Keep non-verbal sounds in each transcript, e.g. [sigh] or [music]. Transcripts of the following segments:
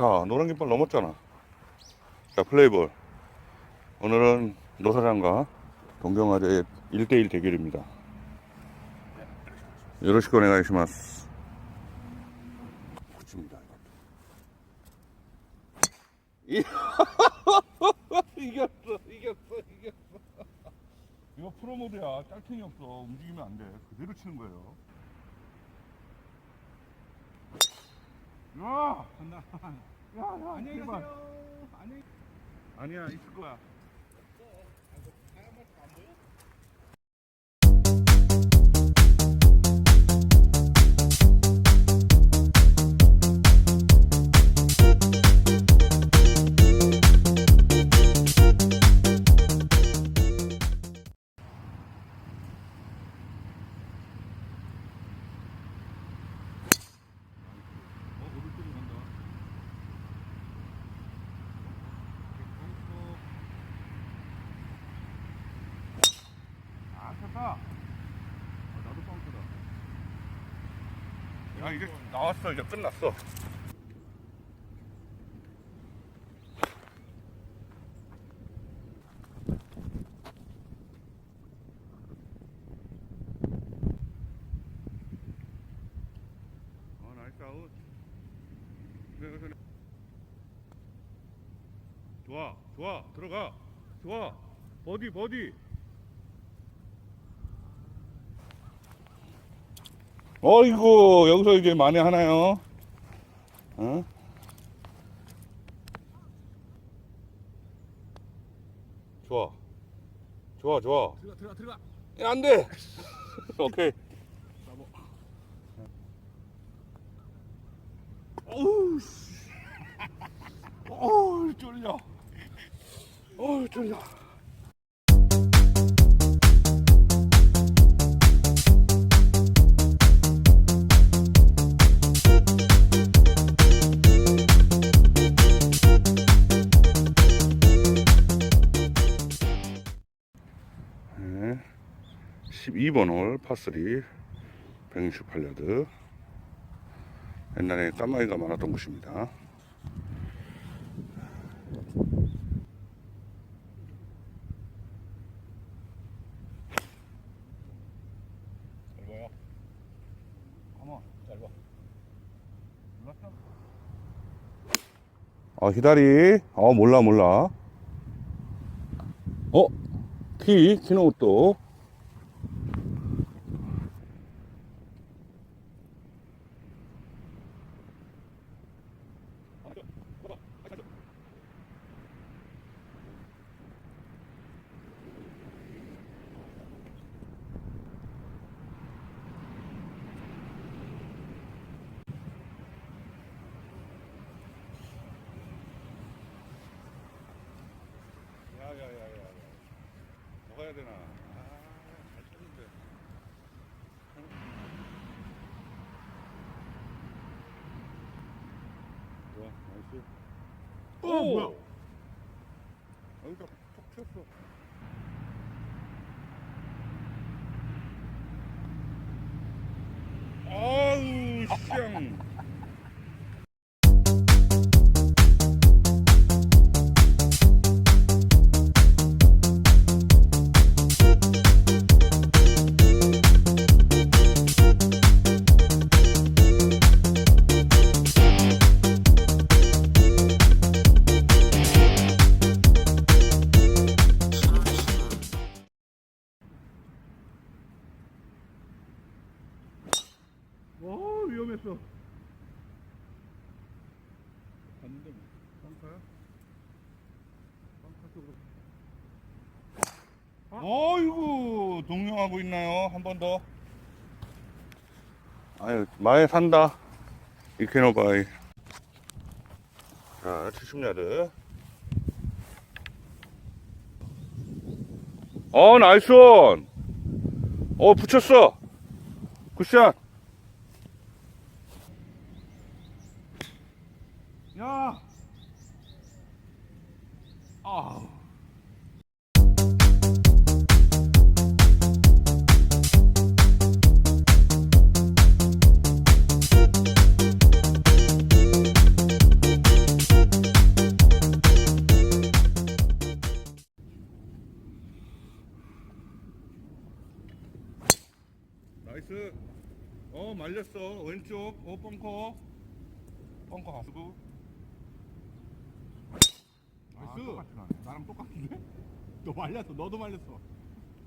다 노란 깃발 넘었잖아. 자 플레이볼. 오늘은 노사장과 동경화재의 1대1 대결입니다. 요로시코 오네가이시마스. 붙입니다. 이- [laughs] 이겼어, 이겼어, 이겼어. 이거 프로모드야. 짤탱이 없어. 움직이면 안 돼. 그대로 치는 거예요. 야! 간다. 야, 야, 안녕히 제발. 가세요. 안녕히. 아니야, 있을 거야. 야, 이제 나왔어. 이제 끝났어. 네. 좋아, 좋아, 들어가. 좋아. 버디, 버디. 어이구 여기서 이제 많이 하나요? 어? 좋아. 좋아 좋아. 들어가, 들어가, 들어가. 야, 안돼. [laughs] 오케이. 어우 씨. 어우 쫄려. 어우 쫄려 12번 홀 파3 168야드 옛날에 까마귀가 많았던 곳입니다? 아 기다리 어 몰라 몰라 어? 키? 키는 또 야야야야 뭐 가야 되나 아잘 쳤는데 좋아 나이스 오, 뭐야? 여기다 톡 쳤어. 아우 쌍 위험했어. 갔는데 뭐. 빵카야? 빵카 쪽으로. 아! 어이구 동요하고 있나요? 한 번 더. 아유 마에 산다. 이케노바이. 자 70야드. 어 나이스 온. 어 붙였어. 굿샷. 야. 아. 나이스. 어 말렸어. 왼쪽. 어 벙커. 벙커 가수고. 나이스. 똑같이 가네. 나랑 똑같은데? [laughs] 너 말렸어. 너도 말렸어.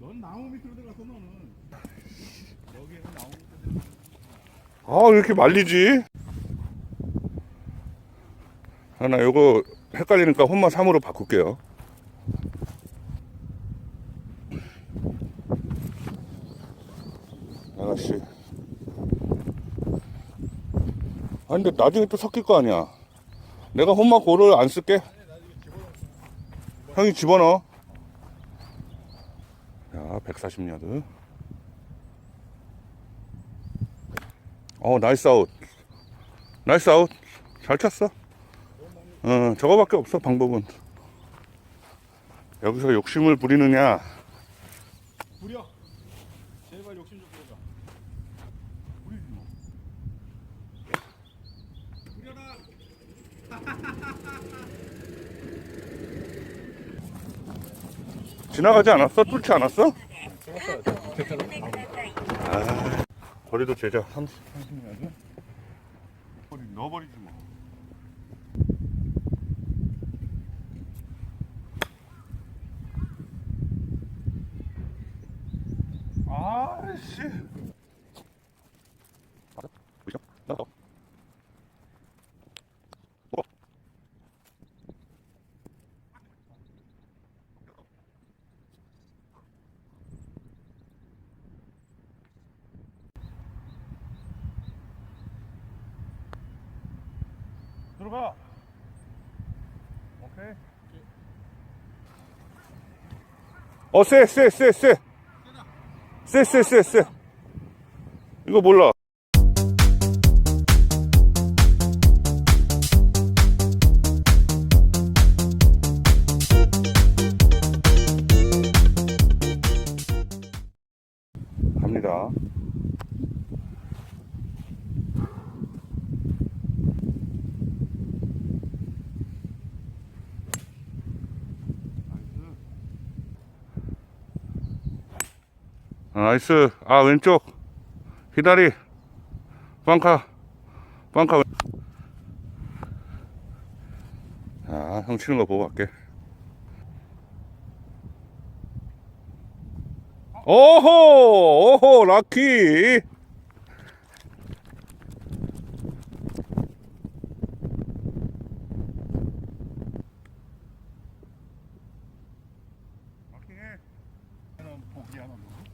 넌 나무 밑으로 들어갔어 너는. 여기는 나무 밑으로 들어갔어. 아, 왜 이렇게 말리지? 아, 나 요거 헷갈리니까 홈마 3으로 바꿀게요. 아가씨. 아, 근데 나중에 또 섞일 거 아니야. 내가 홈마 고를 안 쓸게. 형이 집어넣어. 야, 140야드. 어 나이스 아웃 나이스 아웃 잘 쳤어 어 저거밖에 없어 방법은 여기서 욕심을 부리느냐 부려. 제발 욕심 좀 부려줘. 부리지 뭐. 부려라. 지나가지 않았어? 뚫지 않았어? 아 거리도 제자 30, 30야드 거리 넣어버리지 들어가. 오케이. 어, 쎄, 쎄, 쎄, 쎄. 쎄, 쎄, 쎄, 쎄. 이거 몰라. 나이스. 아, 왼쪽. 기다리. 빵카. 빵카. 왼- 자, 형 치는 거 보고 갈게. 오호! 오호! 라키. 하나 보기 하나 넣어.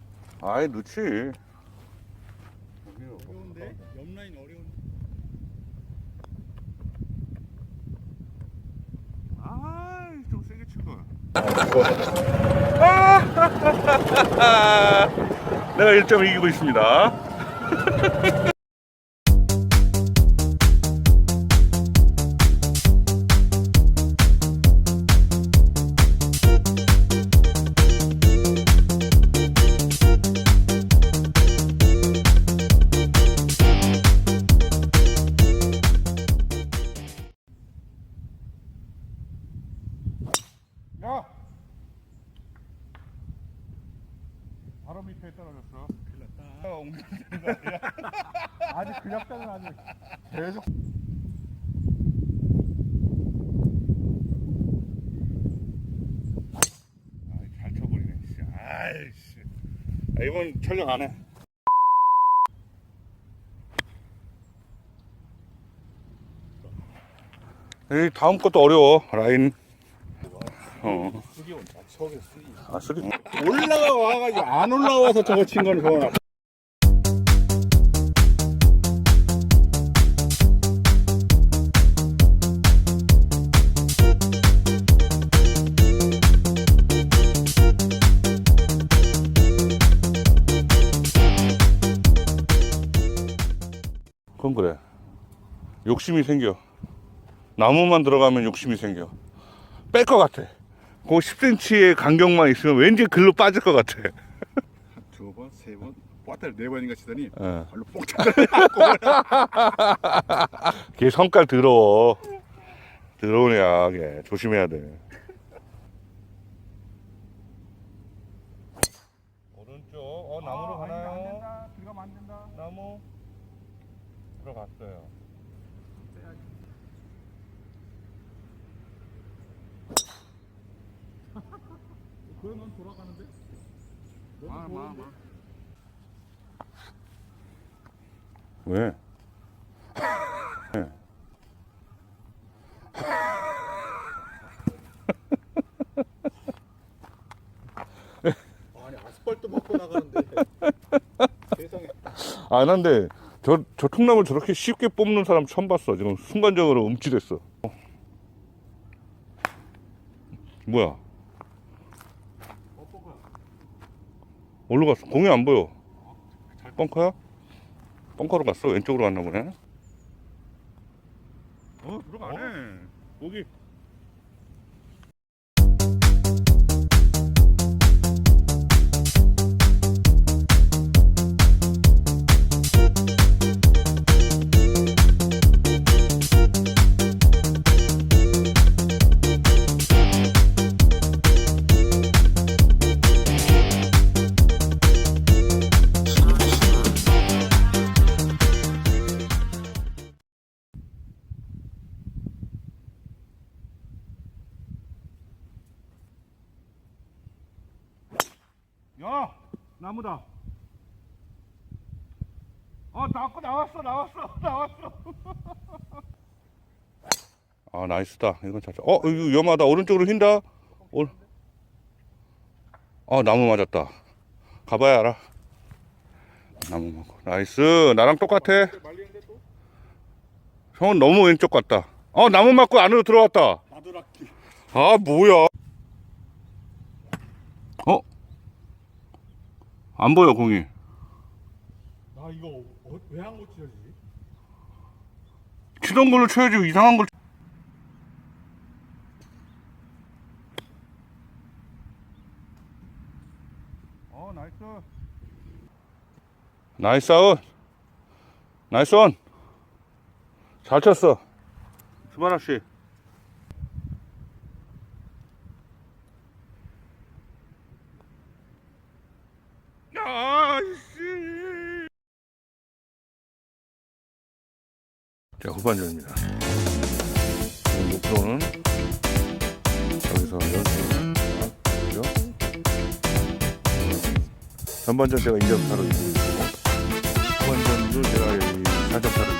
아이, 넣지. 어려운데? 옆라인 어려운. 아, 좀 세게 친 거야. [laughs] 내가 1점 이기고 있습니다. [laughs] 바로 밑에 떨어졌어. 거 아니야? [laughs] 아직 그 약간은 아직 계속. 아이, 잘 쳐버리네. 씨. 아이씨. 아, 이번 촬영 안 해. 이 다음 것도 어려워. 라인. 어. 아 쓰리. 올라가 와가지고 안 올라와서 저거 친 거는 좋아. 그건 그래. 욕심이 생겨. 나무만 들어가면 욕심이 생겨. 뺄 것 같아. 그 10cm의 간격만 있으면 왠지 글로 빠질 것 같아. [laughs] 두 번, 세 번, 빠따를 네 번인가 치더니 예. 발로 뽕 차더라고. [laughs] 걔 성깔 더러워. 더러운 애야, 걔. 조심해야 돼. 오른쪽, 어, 나무로 가나요? 들어가면 안 된다. 나무. 들어갔어요. 그래 넌 돌아가는데? 마, 마? 마. 왜? 왜? 아니 아스팔트 먹고 나가는데 [laughs] 세상에 아, 난데 저, 저 통나무 저렇게 쉽게 뽑는 사람 처음 봤어. 지금 순간적으로 움찔했어. 어. 뭐야? 어디로 갔어? 공이 안 보여. 벙커야? 벙커로 갔어? 왼쪽으로 갔나 보네. 어 들어가네 여기. 나무다 아 나왔고 나왔어 나왔어 [laughs] 나왔어 아, 나이스다. 이건 잘. 쳐. 어, 이거 위험하다. 오른쪽으로 휜다. 올. 아, 나무 맞았다. 가봐야 알아. 나무 맞고. 나이스. 나랑 똑같아. 형은 너무 왼쪽 같다. 어, 나무 맞고 안으로 들어왔다. 아, 뭐야. 어? 안 보여, 공이. 나 이거 어, 왜안 고치지 치던 걸로 쳐야지 이상한 걸. 어 나이스 나이스 아웃. 나이스 온. 잘 쳤어. 수바라 씨. 자 후반전입니다. 목표는 여기서 연습을 하고요. 전반전 제가 2점 차로 이기고 후반전도 제가 이 4점 차로